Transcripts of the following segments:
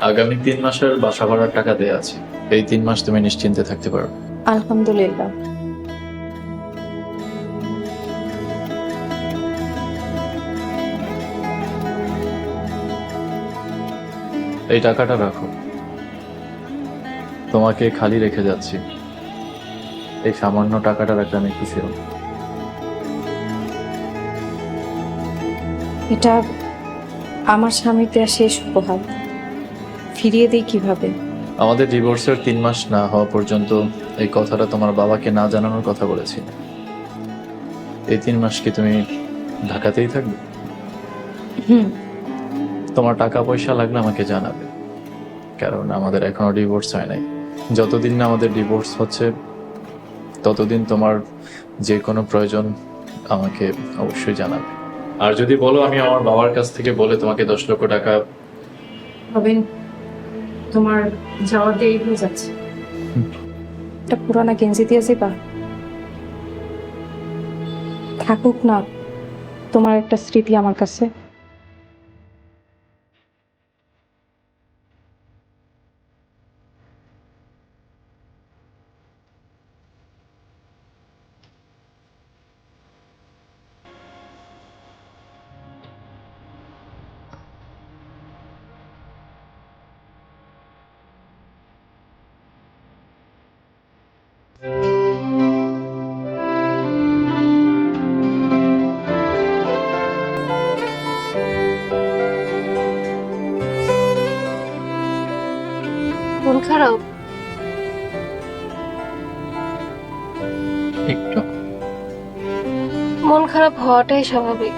আগামী তিন মাসের বাসা ভাড়ার টাকা দেয়া আছে। এই তিন মাস তুমি নিশ্চিন্তে থাকতে পারো। আলহামদুলিল্লাহ। এই টাকাটা রাখো। তোমাকে খালি রেখে যাচ্ছি। এই সামান্য টাকাটা রাখলে আমি খুশি হব এটা আমার স্বামীর দেওয়া শেষ উপহার। ফিরিয়ে দিই কীভাবে? আমাদের ডিভোর্সের তিন মাস না হওয়া পর্যন্ত এই কথাটা তোমার বাবাকে না জানানোর কথা বলেছি। এই তিন মাস কি তুমি ঢাকাতেই থাকবে? হুম। তোমার টাকা পয়সা লাগলে আমাকে জানাবে। কারণ আমাদের এখনও ডিভোর্স হয় নাই। যতদিন না আমাদের ডিভোর্স হচ্ছে ততদিন তোমার যে কোনো প্রয়োজন আমাকে অবশ্যই জানাবে। আর যদি বলো আমি আমার বাবার কাছ থেকে বলে তোমাকে দশ লক্ষ টাকা রবিন তোমার যাওয়ার দেরি হয়ে যাচ্ছে। একটা পুরানা গেঞ্জি দিয়ে যাবা থাকুক না, তোমার একটা স্মৃতি আমার কাছে। মন খারাপ? একটু। মন খারাপ হওয়াটাই স্বাভাবিক।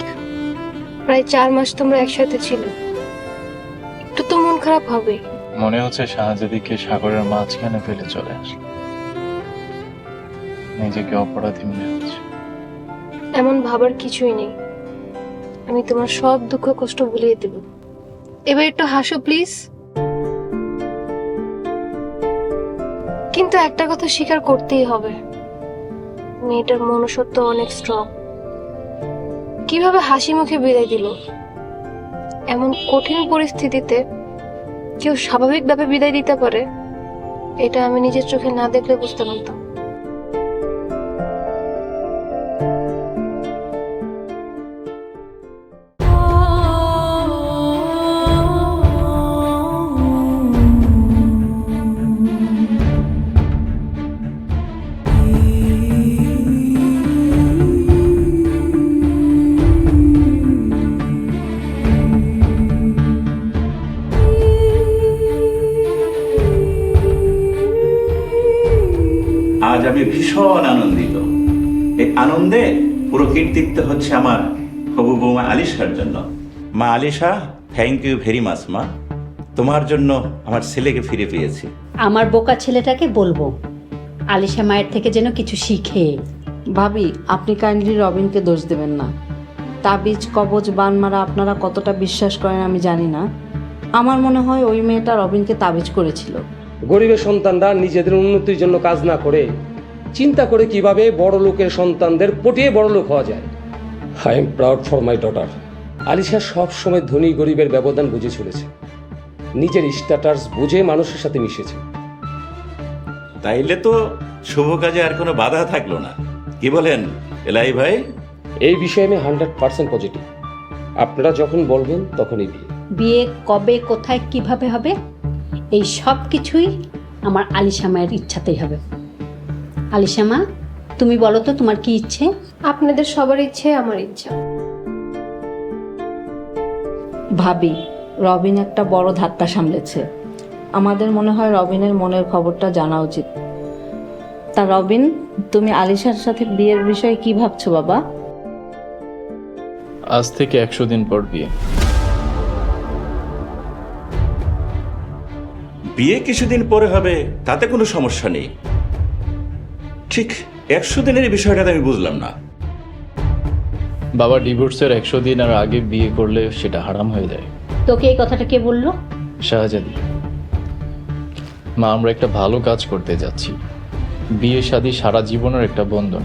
প্রায় চার মাস তোমরা একসাথে ছিল। একটু তো মন খারাপ হবে। মনে হচ্ছে শাহজাদিকে সাগরের মাঝখানে ফেলে চলে আসলো নিজেকে অপরাধী মনে হচ্ছে। এমন ভাবার কিছুই নেই। আমি তোমার সব দুঃখ কষ্ট ভুলিয়ে দেব। এবার একটু হাসো, প্লিজ। কিন্তু একটা কথা স্বীকার করতেই হবে। মেয়েটার মনুষ্যত্ব অনেক স্ট্রং কীভাবে হাসি মুখে বিদায় দিল? এমন কঠিন পরিস্থিতিতে কেউ স্বাভাবিকভাবে বিদায় দিতে পারে, এটা আমি নিজের চোখে না দেখলে বুঝতে পারতাম। আমি ভীষণ আনন্দিত। এই আনন্দে পুরো কীর্তিত্ব হচ্ছে আমার হবু বৌমা আলিশার জন্য। মা Alisha thank you very much মা। তোমার জন্য আমার ছেলেকে ফিরে পেয়েছি। আমার বোকা ছেলেটাকে বলব আলিশা মায়ের থেকে যেন কিছু শিখে। ভাবি আপনি কাইন্ডলি রবিনকে দোষ দেবেন না। তাবিজ কবজ বান মারা আপনারা কতটা বিশ্বাস করেন আমি জানি না। আমার মনে হয় ওই মেয়েটা রবিনকে তাবিজ করেছিল। গরিবের সন্তানরা নিজেদের উন্নতির জন্য কাজ না করে চিন্তা করে কীভাবে বড় লোকের সন্তানদের পটিয়ে বড় লোক হওয়া যায়। I am proud for my daughter Alisha সব সময় ধনী গরিবের ব্যবধান বুঝে চলেছে। নিজের স্ট্যাটাস বুঝে মানুষের সাথে মিশেছে। তাইলে তো শুভ কাজে আর কোনো বাধা থাকল না। কি বলেন এলাই ভাই? এই বিষয়ে আমি হান্ড্রেড পার্সেন্ট পজিটিভ। আপনারা যখন বলবেন তখনই বিয়ে বিয়ে কবে কোথায় কীভাবে হবে এই সব কিছুই আমার আলিশা মায়ের ইচ্ছাতেই হবে। আলিশা মা তুমি বলো তো তোমার কি ইচ্ছে? আপনাদের সবার ইচ্ছে আমার ইচ্ছা। ভাবি রবিন একটা বড় ধাক্কা সামলেছে। আমাদের মনে হয় রবিনের মনের খবরটা জানা উচিত। তা রবিন তুমি আলিশার সাথে বিয়ের বিষয়ে কি ভাবছ বাবা? আজ থেকে একশো দিন পর বিয়ে। বিয়ে কিছুদিন পরে হবে তাতে কোনো সমস্যা নেই। ঠিক একশো দিনের বিষয়টা তো আমি বুঝলাম না। বাবা ডিভোর্সের একশো দিন আর আগে বিয়ে করলে সেটা হারাম হয়ে যায়। তোকে এই কথাটা কে বলল? শাহজাদি। মা আমরা একটা ভালো কাজ করতে যাচ্ছি। বিয়ে শাদী সারা জীবনের একটা বন্ধন।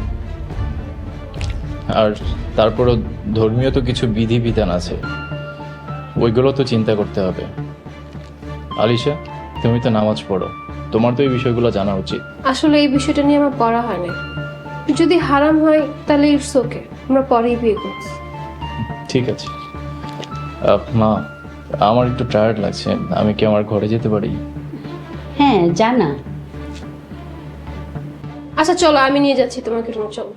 আর তারপরও ধর্মীয় তো কিছু বিধিবিধান আছে। ওইগুলো তো চিন্তা করতে হবে। আলিশা তুমি তো নামাজ পড়ো। তোমার তো এই বিষয়গুলো জানা উচিত। আসলে এই বিষয়টা নিয়ে আমার পড়া হয় না যদি হারাম হয় তাহলে ইটস ওকে আমরা পরেই বিয়ে করব ঠিক আছে। আহ, মা আমার একটু টায়ার্ড লাগছে। আমি কি আমার ঘরে যেতে পারি? হ্যাঁ জানা। আচ্ছা চলো আমি নিয়ে যাচ্ছি তোমাকে রুমে চলো।